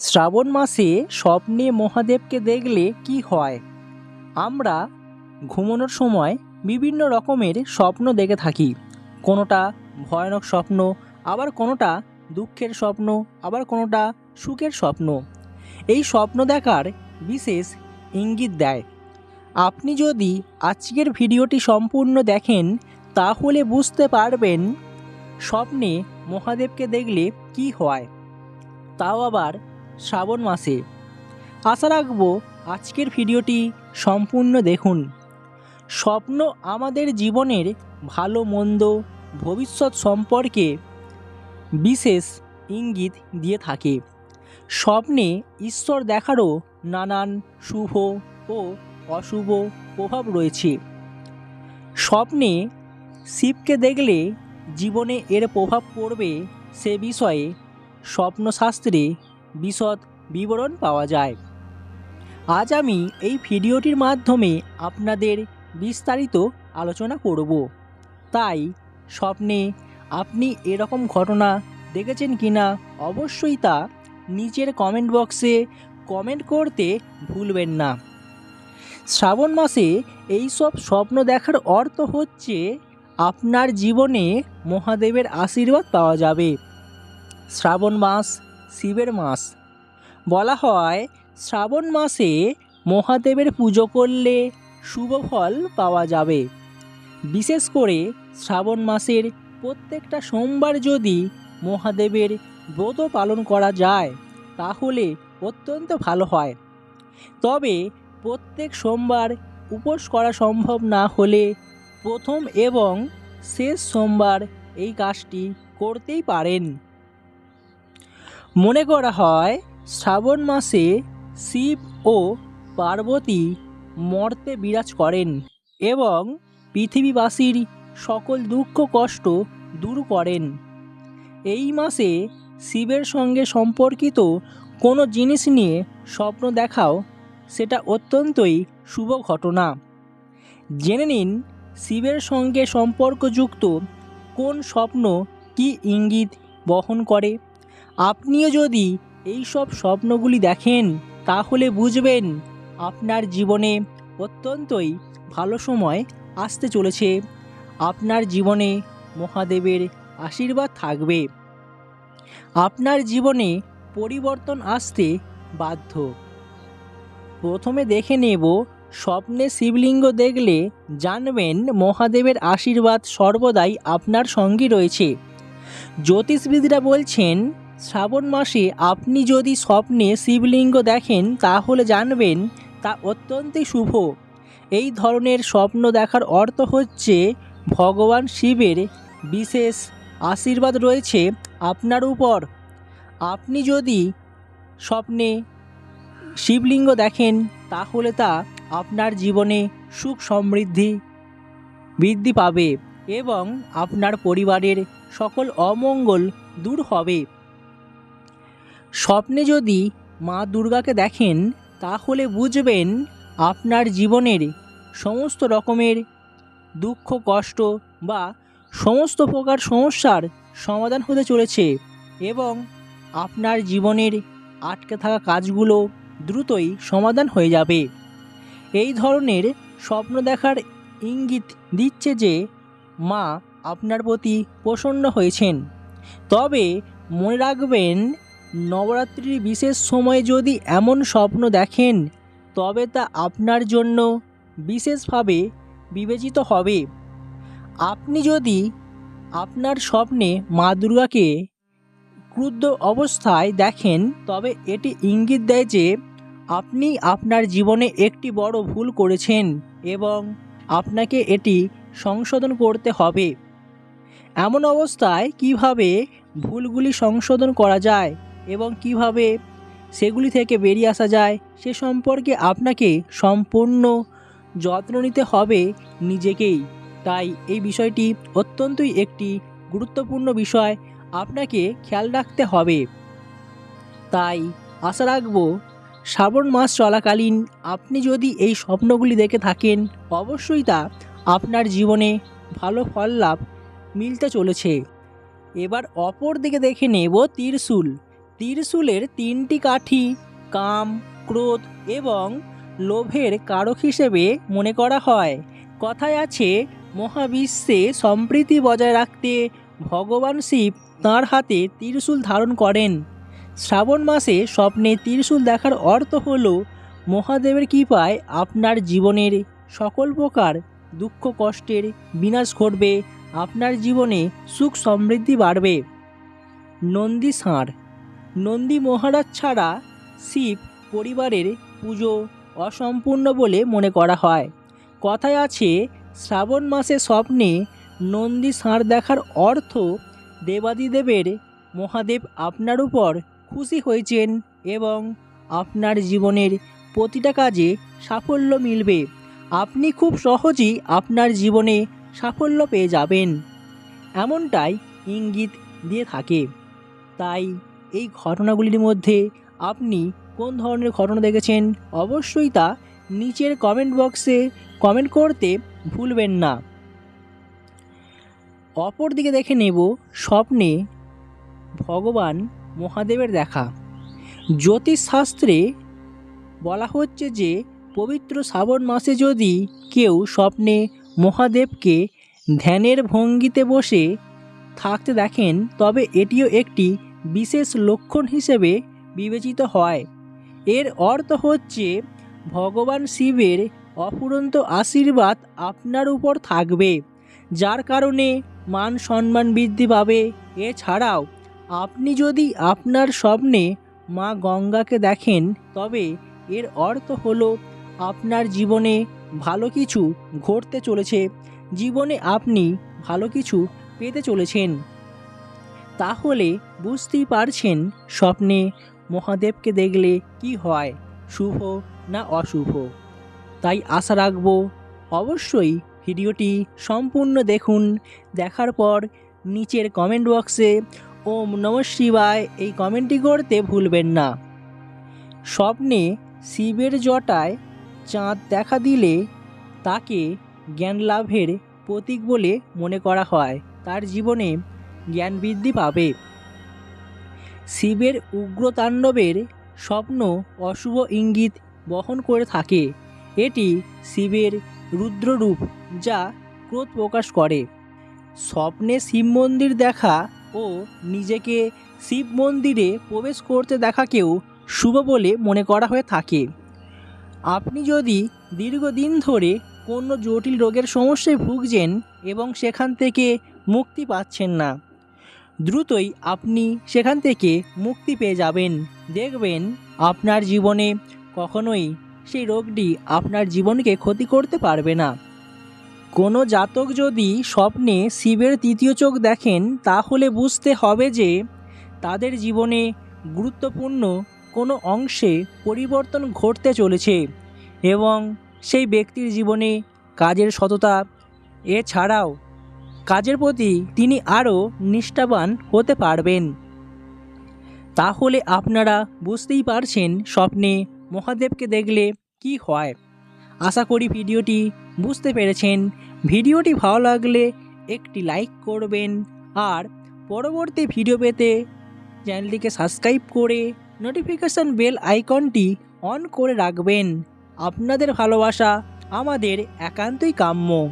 শ্রাবণ মাসে স্বপ্নে মহাদেবকে দেখলে কি হয়? আমরা ঘুমানোর সময় বিভিন্ন রকমের স্বপ্ন দেখে থাকি। কোনোটা ভয়ানক স্বপ্ন, আবার কোনোটা দুঃখের স্বপ্ন, আবার কোনোটা সুখের স্বপ্ন। এই স্বপ্ন দেখার বিশেষ ইঙ্গিত দেয়। আপনি যদি আজকের ভিডিওটি সম্পূর্ণ দেখেন, তাহলে বুঝতে পারবেন স্বপ্নে মহাদেবকে দেখলে কি হয়। তাও আবার শ্রাবণ মাসে। আশা রাখব আজকের ভিডিওটি সম্পূর্ণ দেখুন। স্বপ্ন আমাদের জীবনের ভালো, মন্দ, ভবিষ্যৎ সম্পর্কে বিশেষ ইঙ্গিত দিয়ে থাকে। স্বপ্নে ঈশ্বর দেখারও নানান শুভ ও অশুভ প্রভাব রয়েছে। স্বপ্নে শিবকে দেখলে জীবনে এর প্রভাব পড়বে সে বিষয়ে স্বপ্নশাস্ত্রে বিশদ বিবরণ পাওয়া যায়। আজ আমি এই ভিডিওটির মাধ্যমে আপনাদের বিস্তারিত আলোচনা করব। তাই, স্বপ্নে আপনি এরকম ঘটনা দেখেছেন কিনা অবশ্যই তা নিচের কমেন্ট বক্সে কমেন্ট করতে ভুলবেন না। শ্রাবণ মাসে এই সব স্বপ্ন দেখার অর্থ হচ্ছে আপনার জীবনে মহাদেবের আশীর্বাদ পাওয়া যাবে। শ্রাবণ মাস শিবের মাস। বলা হয়, শ্রাবণ মাসে মহাদেবের পুজো করলে শুভ ফল পাওয়া যাবে। বিশেষ করে শ্রাবণ মাসের প্রত্যেকটা সোমবার যদি মহাদেবের ব্রত পালন করা যায়, তাহলে অত্যন্ত ভালো হয়। তবে প্রত্যেক সোমবার উপোস করা সম্ভব না হলে প্রথম এবং শেষ সোমবার এই কাজটি করতেই পারেন। মনে করা হয় শ্রাবণ মাসে শিব ও পার্বতী মর্তে বিরাজ করেন এবং পৃথিবীবাসীর সকল দুঃখ, কষ্ট দূর করেন। এই মাসে শিবের সঙ্গে সম্পর্কিত কোনো জিনিস নিয়ে স্বপ্ন দেখাও সেটা অত্যন্তই শুভ ঘটনা। জেনে নিন শিবের সঙ্গে সম্পর্কযুক্ত কোন স্বপ্ন কি ইঙ্গিত বহন করে। আপনিও যদি এই সব স্বপ্নগুলি দেখেন, তাহলে বুঝবেন আপনার জীবনে অত্যন্তই ভালো সময় আসতে চলেছে। আপনার জীবনে মহাদেবের আশীর্বাদ থাকবে। আপনার জীবনে পরিবর্তন আসতে বাধ্য। প্রথমে দেখে নেব, স্বপ্নে শিবলিঙ্গ দেখলে জানবেন মহাদেবের আশীর্বাদ সর্বদাই আপনার সঙ্গী রয়েছে। জ্যোতিষবিদরা বলছেন শ্রাবণ মাসে আপনি যদি স্বপ্নে শিবলিঙ্গ দেখেন, তাহলে জানবেন তা অত্যন্তই শুভ। এই ধরনের স্বপ্ন দেখার অর্থ হচ্ছে ভগবান শিবের বিশেষ আশীর্বাদ রয়েছে আপনার উপর। আপনি যদি স্বপ্নে শিবলিঙ্গ দেখেন, তাহলে তা আপনার জীবনে সুখ সমৃদ্ধি বৃদ্ধি পাবে এবং আপনার পরিবারের সকল অমঙ্গল দূর হবে। স্বপ্নে যদি মা দুর্গাকে দেখেন, তাহলে বুঝবেন আপনার জীবনের সমস্ত রকমের দুঃখ, কষ্ট বা সমস্ত প্রকার সমস্যার সমাধান হতে চলেছে এবং আপনার জীবনের আটকে থাকা কাজগুলো দ্রুতই সমাধান হয়ে যাবে। এই ধরনের স্বপ্ন দেখার ইঙ্গিত দিচ্ছে যে মা আপনার প্রতি প্রসন্ন হয়েছেন। তবে মনে রাখবেন নবরাত্রির বিশেষ সময়ে যদি এমন স্বপ্ন দেখেন, তবে তা আপনার জন্য বিশেষভাবে বিবেচিত হবে। আপনি যদি আপনার স্বপ্নে মা দুর্গাকে ক্রুদ্ধ অবস্থায় দেখেন, তবে এটি ইঙ্গিত দেয় যে আপনি আপনার জীবনে একটি বড় ভুল করেছেন এবং আপনাকে এটি সংশোধন করতে হবে। এমন অবস্থায় কীভাবে ভুলগুলি সংশোধন করা যায়? এবং কীভাবে সেগুলি থেকে বেরিয়ে আসা যায়, সে সম্পর্কে আপনাকে সম্পূর্ণ যত্ন নিতে হবে নিজেকেই। তাই এই বিষয়টি অত্যন্তই একটি গুরুত্বপূর্ণ বিষয়, আপনাকে খেয়াল রাখতে হবে। তাই আশা রাখব, শ্রাবণ মাস চলাকালীন আপনি যদি এই স্বপ্নগুলি দেখে থাকেন, অবশ্যই তা আপনার জীবনে ভালো ফল লাভ মিলতে চলেছে। এবার অপর দিকে দেখে নেব ত্রিশূল। ত্রিশূলের তিনটি কাঠি, কাম, ক্রোধ এবং লোভের কারক হিসেবে মনে করা হয়। কথায় আছে, মহাবিশ্বে সম্প্রীতি বজায় রাখতে ভগবান শিব তাঁর হাতে ত্রিশূল ধারণ করেন। শ্রাবণ মাসে স্বপ্নে ত্রিশূল দেখার অর্থ হল, মহাদেবের কৃপায় আপনার জীবনের সকল প্রকার দুঃখ কষ্টের বিনাশ ঘটবে, আপনার জীবনে সুখ সমৃদ্ধি বাড়বে। নন্দী ষাঁড় নন্দী মহারাজ ছাড়া শিব পরিবারের পুজো অসম্পূর্ণ বলে মনে করা হয়। কথায় আছে, শ্রাবণ মাসে স্বপ্নে নন্দী ষাঁড় দেখার অর্থ দেবাদিদেবের মহাদেব আপনার উপর খুশি হয়েছেন এবং আপনার জীবনের প্রতিটা কাজে সাফল্য মিলবে। আপনি খুব সহজেই আপনার জীবনে সাফল্য পেয়ে যাবেন। এমনটাই ইঙ্গিত দিয়ে থাকে। তাই এই ঘটনাগুলির মধ্যে আপনি কোন ধরনের ঘটনা দেখেছেন অবশ্যই তা নিচের কমেন্ট বক্সে কমেন্ট করতে ভুলবেন না। অপর দিকে দেখে নেব স্বপ্নে ভগবান মহাদেবের দেখা। জ্যোতিষশাস্ত্রে বলা হচ্ছে যে, পবিত্র শ্রাবণ মাসে যদি কেউ স্বপ্নে মহাদেবকে ধ্যানের ভঙ্গিতে বসে থাকতে দেখেন, তবে এটিও একটি বিশেষ লক্ষণ হিসেবে বিবেচিত হয়। এর অর্থ হচ্ছে, ভগবান শিবের অফুরন্ত আশীর্বাদ আপনার উপর থাকবে, যার কারণে মান সম্মান বৃদ্ধি পাবে। এছাড়াও, আপনি যদি আপনার স্বপ্নে মা গঙ্গাকে দেখেন, তবে এর অর্থ হলো, আপনার জীবনে ভালো কিছু ঘটতে চলেছে। জীবনে আপনি ভালো কিছু পেতে চলেছেন। তাহলে বুঝতেই পারছেন স্বপ্নে মহাদেবকে দেখলে কি হয়, শুভ না অশুভ? তাই আশা রাখব অবশ্যই ভিডিওটি সম্পূর্ণ দেখুন, দেখার পর নিচের কমেন্ট বক্সে ওম নম শিবায় এই কমেন্টটি করতে ভুলবেন না। স্বপ্নে শিবের জটায় চাঁদ দেখা দিলে তাকে জ্ঞান লাভের প্রতীক বলে মনে করা হয়। তার জীবনে জ্ঞান বৃদ্ধি পাবে। শিবের উগ্রতাণ্ডবের স্বপ্ন অশুভ ইঙ্গিত বহন করে থাকে। এটি শিবের রুদ্ররূপ যা ক্রোধ প্রকাশ করে। স্বপ্নে শিব মন্দির দেখা ও নিজেকে শিব মন্দিরে প্রবেশ করতে দেখাকেও শুভ বলে মনে করা হয়ে থাকে। আপনি যদি দীর্ঘদিন ধরে কোনো জটিল রোগের সমস্যায় ভুগছেন এবং সেখান থেকে মুক্তি পাচ্ছেন না দ্রুতই আপনি সেখান থেকে মুক্তি পেয়ে যাবেন। দেখবেন আপনার জীবনে কখনোই সেই রোগটি আপনার জীবনকে ক্ষতি করতে পারবে না। কোনো জাতক যদি স্বপ্নে শিবের তৃতীয় চোখ দেখেন, তাহলে বুঝতে হবে যে তাদের জীবনে গুরুত্বপূর্ণ কোনো অংশে পরিবর্তন ঘটতে চলেছে এবং সেই ব্যক্তির জীবনে কাজের সততা এছাড়াও কাজের প্রতি তিনি আরও নিষ্ঠাবান হতে পারবেন। তাহলে আপনারা বুঝতেই পারছেন স্বপ্নে মহাদেবকে দেখলে কি হয়। আশা করি ভিডিওটি বুঝতে পেরেছেন। ভিডিওটি ভালো লাগলে একটি লাইক করবেন আর পরবর্তী ভিডিও পেতে চ্যানেলটিকে সাবস্ক্রাইব করে নোটিফিকেশান বেল আইকনটি অন করে রাখবেন। আপনাদের ভালোবাসা আমাদের একান্তই কাম্য।